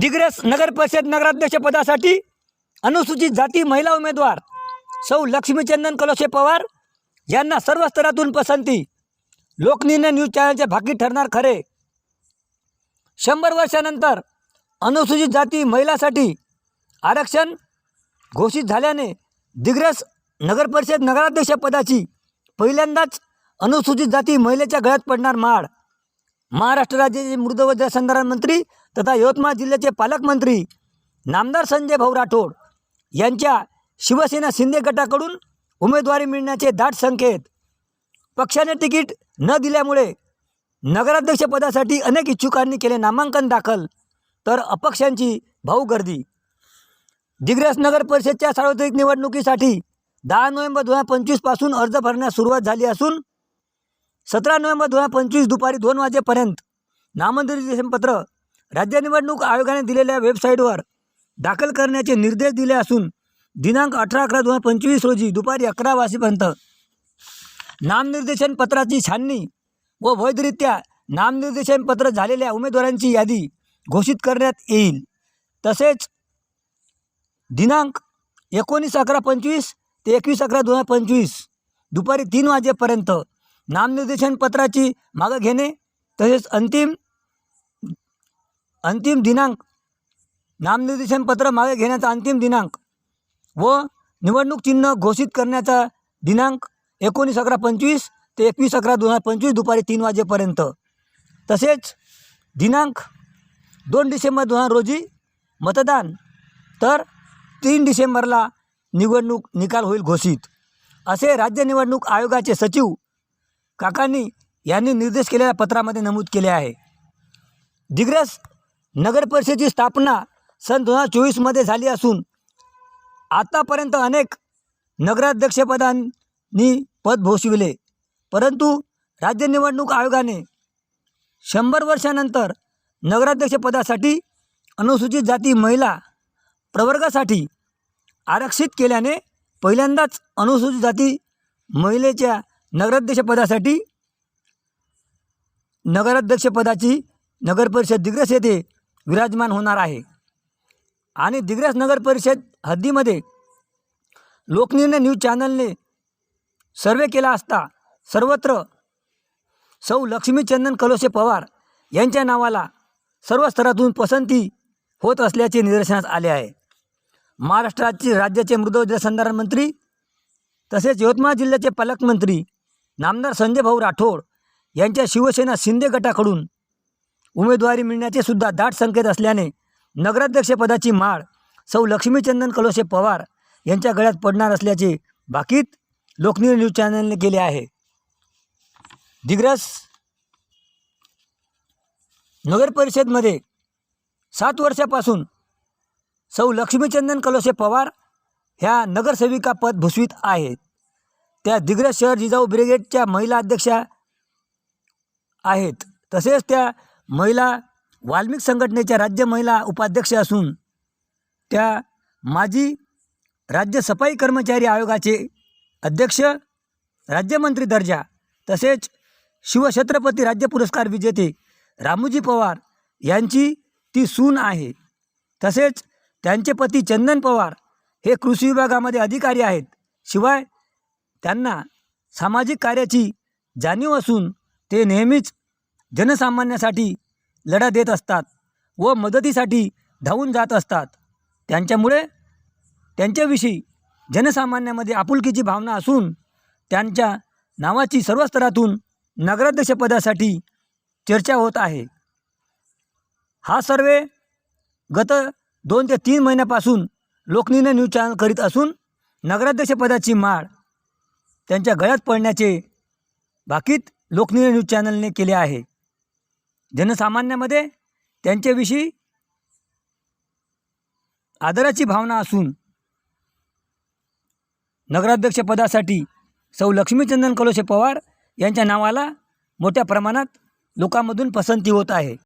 दिग्रस नगर परिषद नगराध्यक्ष पदासाठी अनुसूचित जाती महिला उमेदवार सौ लक्ष्मीचंदन कलोशे पवार यांना सर्व स्तरातून पसंती. लोकनिर्णय न्यूज चॅनलचे भागी ठरणार खरे. शंभर वर्षानंतर अनुसूचित जाती महिलासाठी आरक्षण घोषित झाल्याने दिग्रस नगर परिषद नगराध्यक्ष पदाची पहिल्यांदाच अनुसूचित जाती महिलेच्या गळ्यात पडणार माळ. महाराष्ट्र राज्याचे मृद व जलसंधारण मंत्री तथा यवतमाळ जिल्ह्याचे पालकमंत्री नामदार संजय भाऊ राठोड यांच्या शिवसेना शिंदे गटाकडून उमेदवारी मिळण्याचे दाट संकेत. पक्षाने तिकीट न दिल्यामुळे नगराध्यक्षपदासाठी अनेक इच्छुकांनी केले नामांकन दाखल तर अपक्षांची भाऊ गर्दी. दिग्रस नगर परिषदच्या सार्वत्रिक निवडणुकीसाठी दहा नोव्हेंबर दोन हजार पंचवीसपासून अर्ज भरण्यास सुरुवात झाली असून सतरा नोव्हेंबर दोन हजार पंचवीस दुपारी दोन वाजेपर्यंत नामनिर्देशनपत्र राज्य निवडणूक आयोगाने दिलेल्या वेबसाईटवर दाखल करण्याचे निर्देश दिले असून दिनांक अठरा अकरा दोन हजार पंचवीस रोजी दुपारी अकरा वाजेपर्यंत नामनिर्देशन पत्राची छाननी व वैधरित्या नामनिर्देशन पत्र झालेल्या उमेदवारांची यादी घोषित करण्यात येईल. तसेच दिनांक एकोणीस अकरा पंचवीस ते एकवीस अकरा दोन हजार पंचवीस दुपारी तीन वाजेपर्यंत नामनिर्देशन पत्राची मागं घेणे तसेच अंतिम अंतिम दिनांक. नामनिर्देशन पत्र मागे घेण्याचा अंतिम दिनांक व निवडणूक चिन्ह घोषित करण्याचा दिनांक एकोणीस अकरा पंचवीस ते एकवीस अकरा दोन हजार पंचवीस दुपारी तीन वाजेपर्यंत. तसेच दिनांक दोन डिसेंबर दोन हजार रोजी मतदान तर तीन डिसेंबरला निवडणूक निकाल होईल घोषित. असे राज्य निवडणूक आयोगाचे सचिव काकांनी यांनी निर्देश केलेल्या पत्रामध्ये नमूद केले आहे. दिग्रस नगर परिषदेची स्थापना सन दोन हजार चोवीसमध्ये झाली असून आतापर्यंत अनेक नगराध्यक्षपदांनी पद भूषविले परंतु राज्य निवडणूक आयोगाने शंभर वर्षानंतर नगराध्यक्षपदासाठी अनुसूचित जाती महिला प्रवर्गासाठी आरक्षित केल्याने पहिल्यांदाच अनुसूचित जाती महिलेच्या नगराध्यक्षपदासाठी नगराध्यक्षपदाची नगरपरिषद दिग्रस येथे विराजमान होणार आहे. आणि दिग्रस नगर परिषद हद्दीमध्ये लोकनिर्णय न्यूज चॅनलने सर्वे केला असता सर्वत्र सौ लक्ष्मीचंदन कलोसे पवार यांच्या नावाला सर्व स्तरातून पसंती होत असल्याचे निदर्शनास आले आहे. महाराष्ट्राचे राज्याचे मृद जलसंधारण मंत्री तसेच यवतमाळ जिल्ह्याचे पालकमंत्री नामदार संजय भाऊ राठोड यांच्या शिवसेना शिंदे गटाकडून उमेदवारी मिळण्याचे सुद्धा दाट संकेत असल्याने नगराध्यक्षपदाची माळ सौ लक्ष्मीचंदन कलोसे पवार यांच्या गळ्यात पडणार असल्याचे बाकीत लोकनीय न्यूज चॅनलने केले आहे. दिग्रस नगर परिषदमध्ये सात वर्षापासून सौ लक्ष्मीचंदन कलोसे पवार ह्या नगरसेविका पद भूषवित आहेत. त्या दिग्रस शहर जिजाऊ ब्रिगेडच्या महिला अध्यक्षा आहेत. तसेच त्या महिला वाल्मिक संघटनेच्या राज्य महिला उपाध्यक्ष असून त्या माजी राज्य सफाई कर्मचारी आयोगाचे अध्यक्ष राज्यमंत्री दर्जा तसेच शिवछत्रपती राज्य पुरस्कार विजेते रामूजी पवार यांची ती सून आहे. तसेच त्यांचे पती चंदन पवार हे कृषी विभागामध्ये अधिकारी आहेत. शिवाय त्यांना सामाजिक कार्याची जाणीव असून ते नेहमीच जनसामान्यासाठी लढा देत असतात व मदतीसाठी धावून जात असतात. त्यांच्यामुळे त्यांच्याविषयी जनसामान्यामध्ये आपुलकीची भावना असून त्यांच्या नावाची सर्व स्तरातून नगराध्यक्षपदासाठी चर्चा होत आहे. हा सर्वे गत दोन ते तीन महिन्यापासून लोकनिर्णय न्यूज चॅनल करीत असून नगराध्यक्षपदाची माळ त्यांच्या गळ्यात पडण्याचे बाकीत लोकनिर्णय न्यूज चॅनलने केले आहे. जनसामान्यामध्ये त्यांच्याविषयी आदराची भावना असून नगराध्यक्षपदासाठी सौ लक्ष्मीचंदन कलोशे पवार यांच्या नावाला मोठ्या प्रमाणात लोकांमधून पसंती होत आहे.